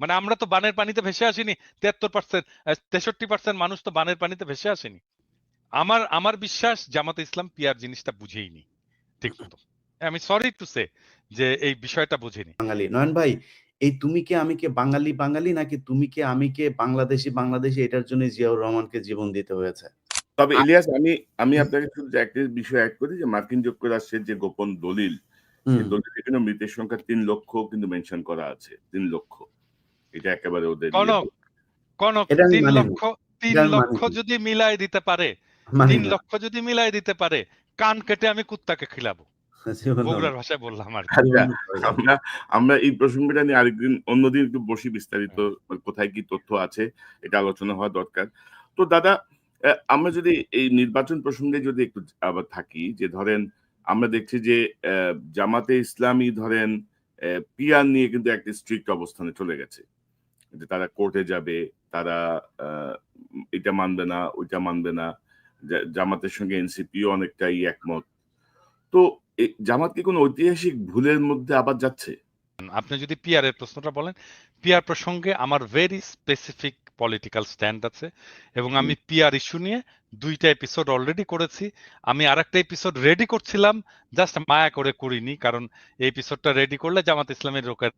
মানে আমরা তো বানের পানিতে ভেসে আসিনি তিয়াত্তর পার্সেন্ট তেষট্টি পার্সেন্ট মানুষ তো বানের পানিতে ভেসে আসেনি। আমার আমার বিশ্বাস জামাতে ইসলাম পিয়ার জিনিসটা বুঝেইনি ঠিক মতো। আমি সরি টু সে যে এই বিষয়টা বুঝেনি। বাঙালি। নয়ন ভাই এই তুমি কে আমি কে বাঙালি বাঙালি নাকি তুমি কে আমি কে বাংলাদেশি বাংলাদেশি এটার জন্য জিয়াউর রহমানকে জীবন দিতে হয়েছে? তবে ইলিয়াস আমি আমি আপনাকে শুধু একটা বিষয় অ্যাড করি যে মার্কিন যুক্তরাষ্ট্রের যে গোপন দলিল সেই দলিলে কিন্তু মৃতের সংখ্যা তিন লক্ষ কিন্তু মেনশন করা আছে তিন লক্ষ। এটা একেবারে ওদের ইয়ে কনক কনক তিন লক্ষ তিন মানি লক্ষ যদি মিলাই দিতে পারে তিন লক্ষ যদি মিলাই দিতে পারে কান কেটে আমি কুত্তাকে খিলাবো। বগুড়ার ভাষায় বললাম আর কি। আচ্ছা হয়। আমরা আমরা এই প্রসঙ্গটা নিয়ে আরেকদিন অন্যদিন একটু বসি বিস্তারিত কোথায় কি তথ্য আছে এটা আলোচনা হওয়া দরকার। তো দাদা আহ, আমরা যদি এই নির্বাচন প্রসঙ্গে যদি একটু আবার থাকি যে ধরেন আমরা দেখছি যে আহ, জামাতে ইসলামী ধরেন পিয়ার নিয়ে কিন্তু একটা স্ট্রিক্ট অবস্থানে চলে গেছে। যে তারা কোর্টে যাবে তারা এটা মানবে না ওইটা মানবে না জামাতের সঙ্গে এনসিপিও অনেকটাই একমত। তো জামাত কি কোনো ঐতিহাসিক ভুলের মধ্যে আবার যাচ্ছে? আপনি যদি পিআর এর প্রশ্নটা বলেন পিআর প্রসঙ্গে আমার ভেরি স্পেসিফিক পলিটিক্যাল স্ট্যান্ড আছে এবং আমি পিআর ইস্যু নিয়ে দুইটা এপিসোড অলরেডি করেছি। আমি আরেকটা এপিসোড রেডি করছিলাম জাস্ট মায়া করে করিনি কারণ এই এপিসোডটা রেডি করলে জামাত ইসলামের লোকের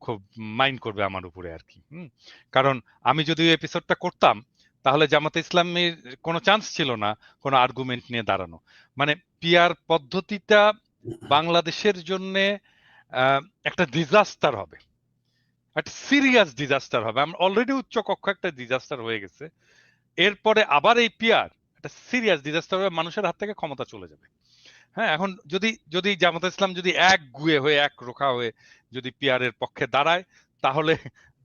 খুব মাইন্ড করবে আমার উপরে আর কি। কারণ আমি যদি ওই এপিসোডটা করতাম, তাহলে জামাতে ইসলামের কোনো চান্স ছিল না কোনো আর্গুমেন্ট নিয়ে দাঁড়ানো। মানে পিআর পদ্ধতিটা বাংলাদেশের জন্যে একটা ডিজাস্টার হবে। একটা সিরিয়াস ডিজাস্টার হবে। আমরা অলরেডি উচ্চ কক্ষ একটা ডিজাস্টার হয়ে গেছে। এরপরে আবার এই পিয়ার একটা সিরিয়াস ডিজাস্টার হবে মানুষের হাত থেকে ক্ষমতা চলে যাবে। হ্যাঁ এখন যদি যদি জামাত ইসলাম যদি এক গুয়ে হয়ে, এক রোখা হয়ে যদি পিয়ারের পক্ষে দাঁড়ায়, তাহলে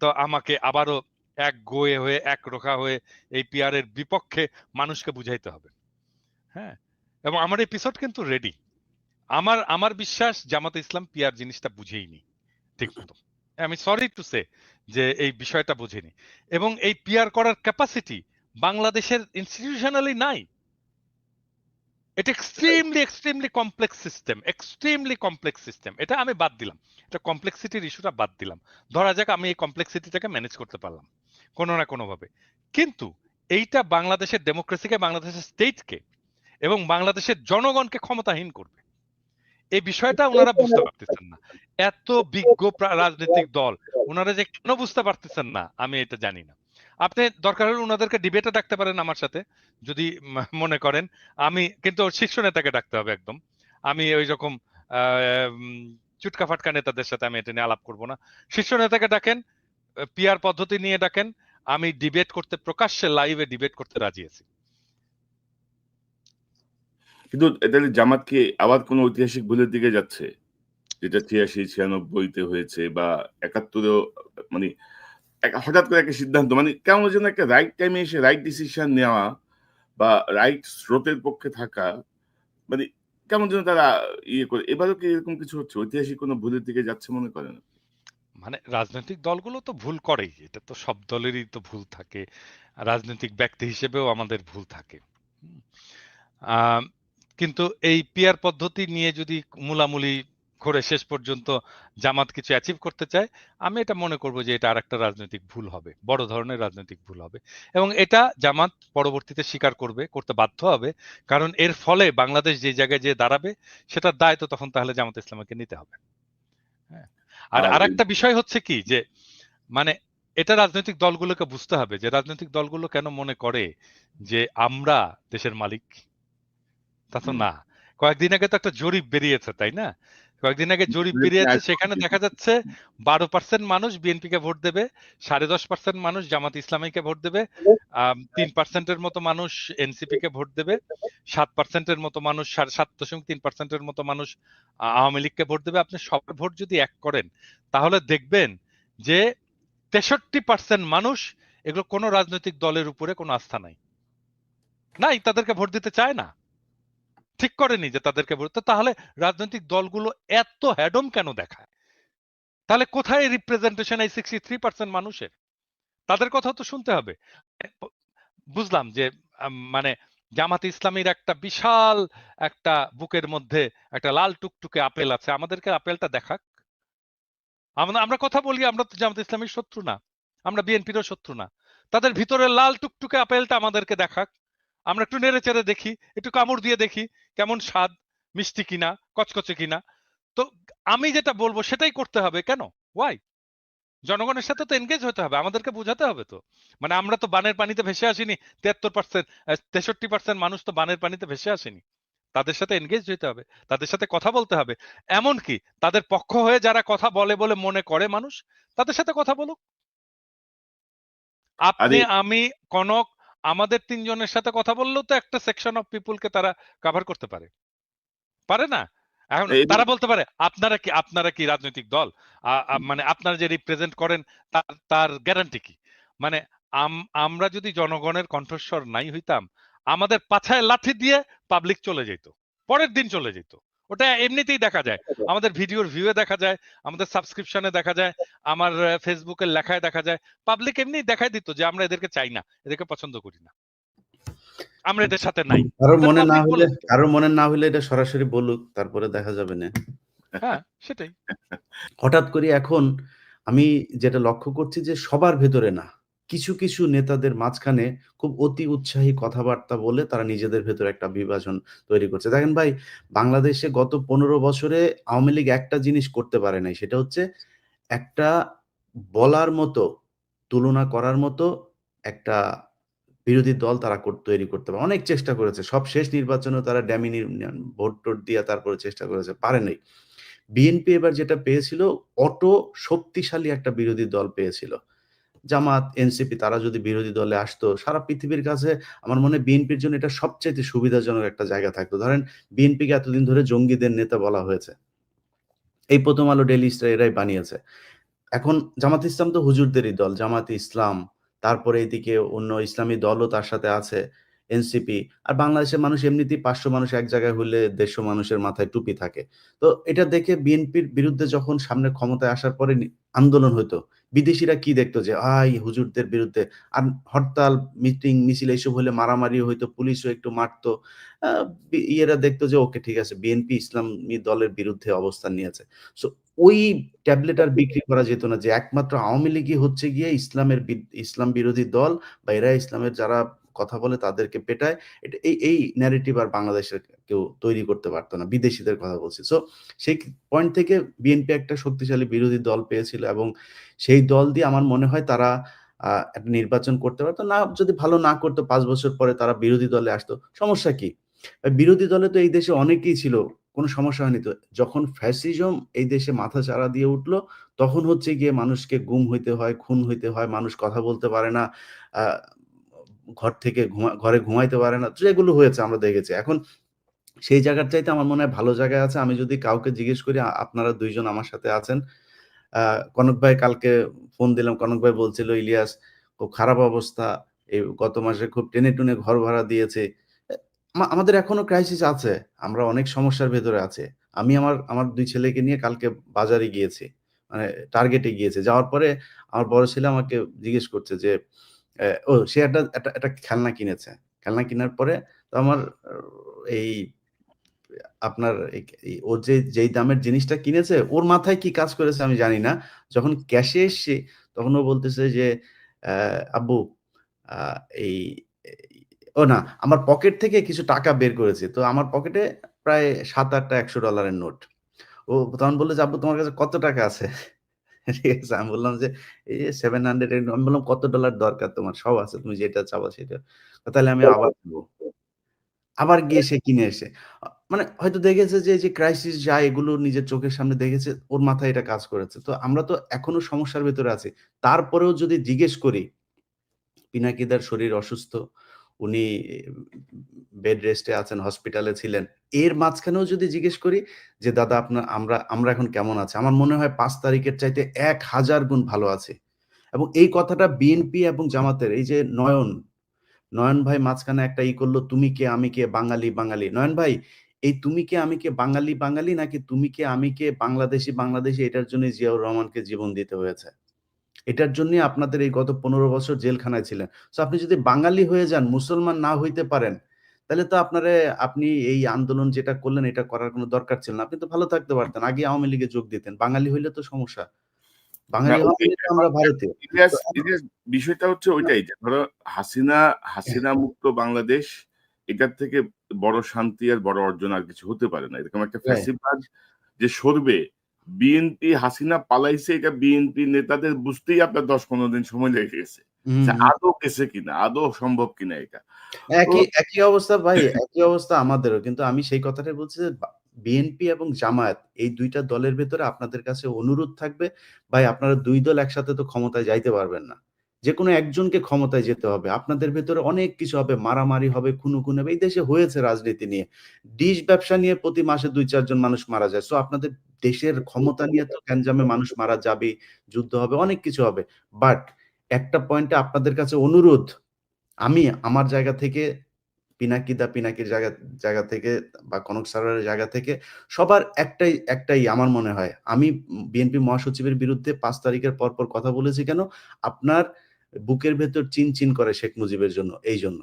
তো আমাকে আবারও এক গোয়ে হয়ে, এক রোখা হয়ে এই পিয়ারের বিপক্ষে মানুষকে বুঝাইতে হবে। হ্যাঁ এবং আমার এপিসোড কিন্তু রেডি আমার আমার বিশ্বাস জামাতে ইসলাম পিয়ার জিনিসটা বুঝেইনি, ঠিক মতো আমি সরি টু সে যে এই বিষয়টা বুঝেনি। এবং এই পিয়ার করার ক্যাপাসিটি বাংলাদেশের ইনস্টিটিউশনালি নাই। এটা extremely extremely complex system extremely complex system এটা আমি বাদ দিলাম। এটা কমপ্লেক্সিটির ইস্যুটা বাদ দিলাম। ধরা যাক আমি এই কমপ্লেক্সিটিটাকে ম্যানেজ করতে পারলাম, কোনো না কোনো ভাবে কিন্তু এইটা বাংলাদেশের ডেমোক্রেসিকে বাংলাদেশের স্টেটকে এবং বাংলাদেশের জনগণকে ক্ষমতাহীন করবে। এই বিষয়টা ওনারা বুঝতে পারতেছেন না। এত বিজ্ঞ রাজনৈতিক দল, ওনারা যে কেন বুঝতে পারতেছেন না, আমি এটা জানি না। আপনি দরকার হলে ওনাদেরকে ডিবেটে ডাকতে পারেন আমার সাথে, যদি মনে করেন। আমি, কিন্তু শীর্ষ নেতাকে ডাকতে হবে একদম। আমি ওই রকম চুটকা ফাটকা নেতাদের সাথে আমি এটা নিয়ে আলাপ করব না। শীর্ষ নেতাকে ডাকেন পিআর পদ্ধতি নিয়ে ডাকেন, আমি ডিবেট করতে প্রকাশ্যে লাইভে ডিবেট করতে রাজি আছি। কিন্তু তাহলে জামাত কি আবার কোনো ঐতিহাসিক ভুলের দিকে যাচ্ছে? যেটা ছিয়াশি, ছিয়ানব্বইতে হয়েছে বা একাত্তরেও মানে হঠাৎ করে একটা সিদ্ধান্ত মানে কেমন যেন একটা রাইট টাইমে এসে রাইট ডিসিশন নেওয়া বা রাইট স্রোতের পক্ষে থাকা মানে কেমন যেন তারা ইয়ে করে। এবারও কি এরকম কিছু হচ্ছে? ঐতিহাসিক কোনো ভুলের দিকে যাচ্ছে মনে করেন মানে রাজনৈতিক দলগুলো তো ভুল করেই, এটা তো সব দলেরই তো ভুল থাকে। রাজনৈতিক ব্যক্তি হিসেবেও আমাদের ভুল থাকে। কিন্তু এই পিয়ার পদ্ধতি নিয়ে যদি মূলামূলি করে শেষ পর্যন্ত জামাত কিছু অ্যাচিভ করতে চায় আমি এটা মনে করব যে এটা আরেকটা রাজনৈতিক ভুল হবে বড় ধরনের রাজনৈতিক ভুল হবে। এবং এটা জামাত পরবর্তীতে স্বীকার করবে করতে বাধ্য হবে কারণ এর ফলে বাংলাদেশ যে জায়গায় যে দাঁড়াবে সেটার দায় তো তখন তাহলে জামাত ইসলামকে নিতে হবে। হ্যাঁ আর আর- আরেকটা বিষয় হচ্ছে কি যে মানে এটা রাজনৈতিক দলগুলোকে বুঝতে হবে যে রাজনৈতিক দলগুলো কেন মনে করে যে আমরা দেশের মালিক? তা তো না। কয়েকদিন আগে তো একটা জরিপ বেরিয়েছে তাই না? কয়েকদিন আগে জরিপ বেরিয়েছে সেখানে দেখা যাচ্ছে বারো পার্সেন্ট মানুষ বিএনপি কে ভোট দেবে সাড়ে দশ পার্সেন্ট মানুষ জামাত ইসলামীকে ভোট দেবে তিন পার্সেন্টের মতো মানুষ এনসিপি কে ভোট দেবে সাত পার্সেন্টের মতো মানুষ সাড়ে সাত দশমিক তিন পার্সেন্টের মতো মানুষ আওয়ামী লীগকে ভোট দেবে। আপনি সব ভোট যদি এক করেন তাহলে দেখবেন যে তেষট্টি পার্সেন্ট মানুষ এগুলো কোনো রাজনৈতিক দলের উপরে কোনো আস্থা নাই। নাই তাদেরকে ভোট দিতে চায় না। ঠিক করেনি যে তাদেরকে তাহলে রাজনৈতিক দলগুলো এত হ্যাডম কেন দেখায়? তাহলে কোথায় রিপ্রেজেন্টেশন এই সিক্সটি থ্রি পার্সেন্ট মানুষের? তাদের কথা তো শুনতে হবে। বুঝলাম যে মানে জামাত ইসলামীর একটা বিশাল একটা বুকের মধ্যে একটা লাল টুকটুকে আপেল আছে। আমাদেরকে আপেলটা দেখাক। আমরা আমরা কথা বলি, আমরা তো জামাত ইসলামের শত্রু না। আমরা বিএনপিরও শত্রু না। তাদের ভিতরে লাল টুকটুকে আপেলটা আমাদেরকে দেখাক। আমরা একটু নেড়ে চেড়ে দেখি একটু কামড় দিয়ে দেখি কেমন স্বাদ মিষ্টি কিনা কচকচে কিনা। তো আমি যেটা বলব সেটাই করতে হবে কেন? ওয়াই জনগণের সাথে তো এনগেজ হতে হবে আমাদেরকে বোঝাতে হবে তো। মানে আমরা তো বানের পানিতে ভেসে আসিনি তিয়াত্তর পার্সেন্ট তেষট্টি পার্সেন্ট মানুষ তো বানের পানিতে ভেসে আসেনি। তাদের সাথে এনগেজ হতে হবে তাদের সাথে কথা বলতে হবে। এমনকি তাদের পক্ষ হয়ে যারা কথা বলে বলে মনে করে মানুষ তাদের সাথে কথা বলুক। আপনি আমি কনক আমাদের তিনজনের সাথে কথা বললেও তো একটা সেকশন অফ পিপুলকে তারা কভার করতে পারে। পারে না? এখন তারা বলতে পারে আপনারা কি আপনারা কি রাজনৈতিক দল? মানে আপনারা যে রিপ্রেজেন্ট করেন তার তার গ্যারান্টি কি? মানে আমরা যদি জনগণের কণ্ঠস্বর নাই হইতাম আমাদের পাছায় লাঠি দিয়ে পাবলিক চলে যেত পরের দিন চলে যেত। ওটা এমনিতেই দেখা যায়। আমাদের ভিডিওর ভিউয়ে দেখা যায় আমাদের সাবস্ক্রিপশনে দেখা যায় আমার ফেসবুকের লেখায় দেখা যায়। পাবলিক এমনি দেখাই দিত যে আমরা এদেরকে চাই না এদেরকে পছন্দ করি না। আমরা এদের সাথে নাই। কারোর মনে না হলে। কারোর মনে না হলে এটা সরাসরি বলুক তারপরে দেখা যাবে না। হ্যাঁ সেটাই। হঠাৎ করে এখন আমি যেটা লক্ষ্য করছি যে সবার ভেতরে না কিছু কিছু নেতাদের মাঝখানে খুব অতি উৎসাহী কথাবার্তা বলে তারা নিজেদের ভেতরে একটা বিভাজন তৈরি করছে। দেখেন ভাই, বাংলাদেশে গত পনেরো বছরে আওয়ামী লীগ একটা জিনিস করতে পারে নাই, সেটা হচ্ছে একটা বলার মতো, তুলনা করার মতো একটা বিরোধী দল তারা তৈরি করতে পারে। অনেক চেষ্টা করেছে। সব শেষ নির্বাচনে তারা ড্যামি ভোট টোট দিয়ে তারপরে চেষ্টা করেছে। পারে নাই। বিএনপি এবার যেটা পেয়েছিল, অটো শক্তিশালী একটা বিরোধী দল পেয়েছিল। জামাত, এনসিপি তারা যদি বিরোধী দলে আসতো, সারা পৃথিবীর কাছে আমার মনে বিএনপির জন্য এটা সবচেয়ে সুবিধাজনক একটা জায়গা থাকতো। ধরেন বিএনপিকে এতদিন ধরে জঙ্গিদের নেতা বলা হয়েছে। এই প্রথম আলো ডেলি স্টার এরাই বানিয়েছে। এখন জামাত ইসলাম তো হুজুরদেরই দল, জামাত ইসলাম, তারপরে এদিকে অন্য ইসলামী দলও তার সাথে আছে, এনসিপি। আর বাংলাদেশের মানুষ এমনিতেই পাঁচশো মানুষ এক জায়গায় হলে দেড়শো মানুষের মাথায় টুপি থাকে। তো এটা দেখে বিএনপির বিরুদ্ধে যখন সামনে ক্ষমতায় আসার পরে আন্দোলন হতো বিদেশিরা কি দেখতো যে, আই, হুজুরদের বিরুদ্ধে আর হরতাল, মিটিং, মিছিল এইসব হলে মারামারি হইতো, পুলিশও একটু মারতো। ইয়েরা দেখতো যে, ওকে, ঠিক আছে, বিএনপি ইসলামী দলের বিরুদ্ধে অবস্থান নিয়েছে। সো, ওই ট্যাবলেট আর বিক্রি করা যেত না যে, একমাত্র আওয়ামী লীগই হচ্ছে গিয়ে ইসলামের ইসলাম বিরোধী দল বা এরা ইসলামের যারা কথা বলে তাদেরকে পেটায়, এটা এই এই ন্যারেটিভ আর বাংলাদেশের কেউ তৈরি করতে পারতো না, বিদেশিদের কথা বলছি। সো সেই পয়েন্ট থেকে বিএনপি একটা শক্তিশালী বিরোধী দল পেয়েছিল এবং সেই দল দিয়ে আমার মনে হয় তারা একটা নির্বাচন করতে পারতো। না, যদি ভালো না করতো, পাঁচ বছর পরে তারা বিরোধী দলে আসতো। সমস্যা কি? বিরোধী দলে তো এই দেশে অনেকেই ছিল, কোনো সমস্যা হয়নি তো? যখন ফ্যাসিজম এই দেশে মাথা চারা দিয়ে উঠল, তখন হচ্ছে গিয়ে মানুষকে গুম হইতে হয়, খুন হইতে হয়, মানুষ কথা বলতে পারে না। ঘর থেকে ঘরে ঘুমাইতে পারে না, যেগুলো হয়েছে আমরা দেখেছি। এখন সেই জায়গার চাইতে আমার মনে হয় ভালো জায়গায় আছে। আমি যদি কাউকে জিজ্ঞেস করি আপনারা দুইজন আমার সাথে আছেন। কনক ভাই কালকে ফোন দিলাম, কনক ভাই বলছিল, ইলিয়াস, খুব খারাপ অবস্থা। এই গত মাসে খুব টেনে টুনে ঘর ভাড়া দিয়েছে। আমাদের এখনও ক্রাইসিস আছে। আমরা অনেক সমস্যার ভেতরে আছে। আমি আমার আমার দুই ছেলেকে নিয়ে কালকে বাজারে গিয়েছি। মানে টার্গেটে গিয়েছে। যাওয়ার পরে আমার বড় ছেলে আমাকে জিজ্ঞেস করছে যে ও, সে একটা একটা একটা খেলনা কিনেছে। খেলনা কেনার পরে তো আমার, এই, আপনার ওর যে, যেই দামের জিনিসটা কিনেছে, ওর মাথায় কি কাজ করেছে আমি জানি না। যখন ক্যাশে এসছে, তখন ও বলতেছে যে আব্বু এই- ও না, আমার পকেট থেকে কিছু টাকা বের করেছে। তো আমার পকেটে প্রায় সাত আটটা একশো ডলারের নোট। ও তখন বলল যে, আব্বু, তোমার কাছে কত টাকা আছে? ঠিক আছে আমি বললাম যে এই যে সেভেন হান্ড্রেড আমি বললাম কত ডলার দরকার তোমার সব আছে তুমি যেটা চাবা সেটা তাহলে আমি আবার দেবো আবার গিয়ে সে কিনে এসে মানে হয়তো দেখেছে যে, এই যে ক্রাইসিস যায় এগুলো নিজের চোখের সামনে দেখেছে, ওর মাথায় এটা কাজ করেছে। তো আমরা তো এখনও সমস্যার ভেতরে আছি। তারপরেও যদি জিজ্ঞেস করি, পিনাকিদার শরীর অসুস্থ, উনি বেড রেস্টে আছেন, হসপিটালে ছিলেন। এর মাঝখানেও যদি জিজ্ঞেস করি যে, "দাদা আপনার আমরা আমরা এখন কেমন আছি?" আমার মনে হয় পাঁচ তারিখের চাইতে ১০০০ গুণ ভালো আছে এবং এই কথাটা বিএনপি এবং জামাতের এই যে নয়ন নয়ন ভাই মাঝখানে একটা ই করল, "তুমি কে, আমি কে, বাঙালি, বাঙালি।" নয়ন ভাই, এই তুমি কে, আমি কে, বাঙালি, বাঙালি নাকি তুমি কে, আমি কে, বাংলাদেশি বাংলাদেশী এটার জন্যই জিয়াউর রহমানকে জীবন দিতে হয়েছে। এটার জন্যই আপনাদের এই গত ১৫ বছর জেলখানায় ছিলেন। সো আপনি যদি বাঙালি হয়ে যান, মুসলমান না হইতে পারেন, তাহলে তো আপনারে আপনি এই আন্দোলন যেটা করলেন এটা করার কোনো দরকার ছিল না। আপনি তো ভালো থাকতে পারতেন। আগে আওয়ামী লীগে যোগ দিতেন। বাঙালি হইলে তো সমস্যা। বাঙালি আমরা ইলিয়াস বিষয়টা হচ্ছে ওইটাই ধরো হাসিনা হাসিনা মুক্ত বাংলাদেশ এটার থেকে বড় শান্তি আর বড় অর্জন আর কিছু হতে পারে না এরকম একটা ফ্যাসিবাদ যে সরবে বিএনপি হাসিনা পালাইছে এটা বিএনপি নেতাদের বুঝতেই আপনার দশ পনেরো দিন সময় লেগে গেছে। আদৌ গেছে কিনা আদৌ সম্ভব কিনা এটা? একই একই অবস্থা ভাই একই অবস্থা আমাদেরও। কিন্তু আমি সেই কথাটাই বলছি যে বিএনপি এবং জামায়াত এই দুইটা দলের ভেতরে আপনাদের কাছে অনুরোধ থাকবে ভাই আপনারা দুই দল একসাথে তো ক্ষমতায় যাইতে পারবেন না। যে কোনো একজনকে ক্ষমতায় যেতে হবে। আপনাদের ভেতরে অনেক কিছু হবে মারামারি হবে খুনো খুন হবে এই দেশে হয়েছে রাজনীতি নিয়ে। ডিশ ব্যবসা নিয়ে প্রতি মাসে দুই চারজন মানুষ মারা যায়। সো আপনাদের দেশের ক্ষমতা নিয়ে তো গ্যাঞ্জামে মানুষ মারা যাবে, যুদ্ধ হবে, অনেক কিছু হবে। বাট একটা পয়েন্টে আপনাদের কাছে অনুরোধ, আমি আমার জায়গা থেকে, পিনাকি দা পিনাকির জায়গা জায়গা থেকে বা কনক সারারের জায়গা থেকে সবার একটাই একটাই আমার মনে হয়। আমি বিএনপি মহাসচিবের বিরুদ্ধে পাঁচ তারিখের পর পর কথা বলেছি কেন? আপনার বুকের ভেতর চিন চিন করে শেখ মুজিবের জন্য, এই জন্য।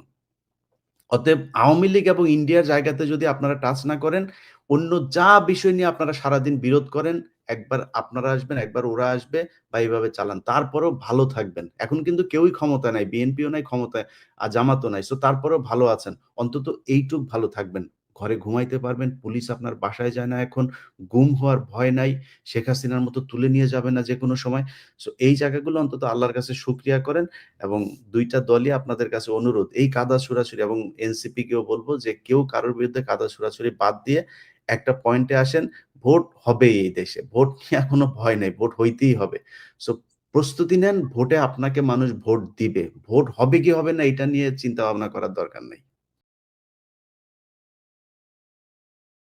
অতএব আওয়ামী লীগ এবং ইন্ডিয়ার জায়গাতে যদি আপনারা টাচ না করেন, অন্য যা বিষয় নিয়ে আপনারা সারাদিন বিরোধ করেন, একবার আপনারা আসবেন, একবার ওরা আসবে বা এইভাবে চালান। তারপরেও ভালো থাকবেন। এখন কিন্তু কেউই ক্ষমতা নাই, বিএনপিও নাই, ক্ষমতায় আর জামাতও নাই। সো তারপরেও ভালো আছেন। অন্তত এইটুক ভালো থাকবেন। ঘরে ঘুমাইতে পারবেন, পুলিশ আপনার বাসায় যায় না, এখন গুম হওয়ার ভয় নাই, শেখ হাসিনার মতো তুলে নিয়ে যাবে না যে কোনো সময়। সো এই জায়গাগুলো অন্তত আল্লাহর কাছে শুক্রিয়া করেন এবং দুইটা দলই আপনাদের কাছে অনুরোধ। এই কাদা ছুড়াছুড়ি এবং এনসিপি কেও বলব যে, কেউ কারোর বিরুদ্ধে কাদা ছুড়াছুড়ি বাদ দিয়ে একটা পয়েন্টে আসেন, ভোট হবে এই দেশে। ভোট নিয়ে কোনো ভয় নেই, ভোট হইতেই হবে। সো প্রস্তুতি নেন, ভোটে আপনাকে মানুষ ভোট দিবে। ভোট হবে কি হবে না, এটা নিয়ে চিন্তা ভাবনা করার দরকার নেই।